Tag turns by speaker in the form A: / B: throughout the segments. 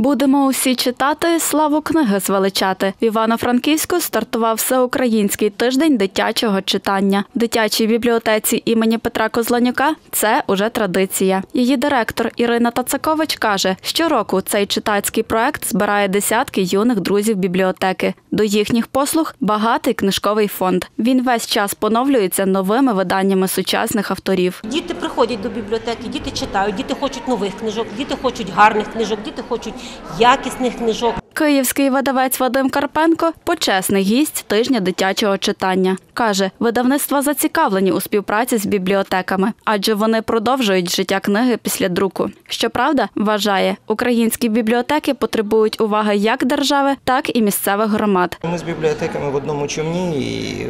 A: Будемо усі читати, славу книги звеличати. В Івано-Франківську стартував всеукраїнський тиждень дитячого читання. В дитячій бібліотеці імені Петра Козланюка це уже традиція. Її директор Ірина Тацакович каже, щороку цей читацький проект збирає десятки юних друзів бібліотеки. До їхніх послуг багатий книжковий фонд. Він весь час поновлюється новими виданнями сучасних авторів.
B: Діти приходять до бібліотеки, діти читають, діти хочуть нових книжок, діти хочуть гарних книжок, діти хочуть якісних книжок.
A: Київський видавець Вадим Карпенко почесний гість тижня дитячого читання. Каже, видавництва зацікавлені у співпраці з бібліотеками, адже вони продовжують життя книги після друку. Щоправда, вважає, українські бібліотеки потребують уваги як держави, так і місцевих громад.
C: Ми з бібліотеками в одному човні і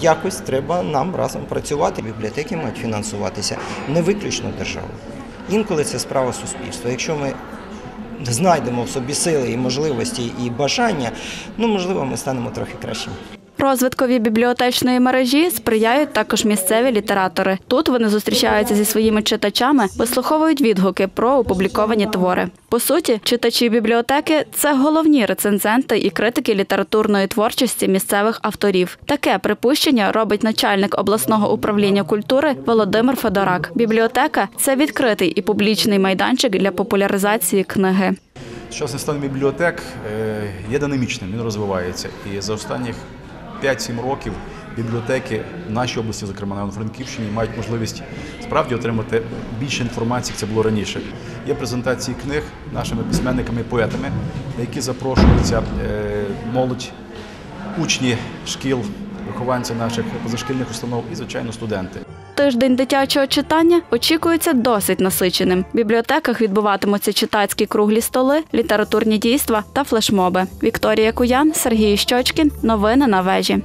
C: якось треба нам разом працювати. Бібліотеки мають фінансуватися не виключно державою. Інколи це справа суспільства. Якщо ми знайдемо в собі сили і можливості і бажання, ну можливо, ми станемо трохи кращими.
A: Розвиткові бібліотечної мережі сприяють також місцеві літератори. Тут вони зустрічаються зі своїми читачами, вислуховують відгуки про опубліковані твори. По суті, читачі бібліотеки це головні рецензенти і критики літературної творчості місцевих авторів. Таке припущення робить начальник обласного управління культури Володимир Федорак. Бібліотека це відкритий і публічний майданчик для популяризації книги.
D: Сучасний стан бібліотек е, є динамічним, він розвивається. І за останніх 5-7 років бібліотеки в нашій області, зокрема на Івано-Франківщині, мають можливість справді отримати більше інформації, як це було раніше. Є презентації книг нашими письменниками і поетами, на які запрошується е, молодь, учні шкіл, вихованці наших позашкільних установ і, звичайно, студенти.
A: Тиждень дитячого читання очікується досить насиченим. В бібліотеках відбуватимуться читацькі круглі столи, літературні дійства та флешмоби. Вікторія Куян, Сергій Щочкін. Новини на вежі.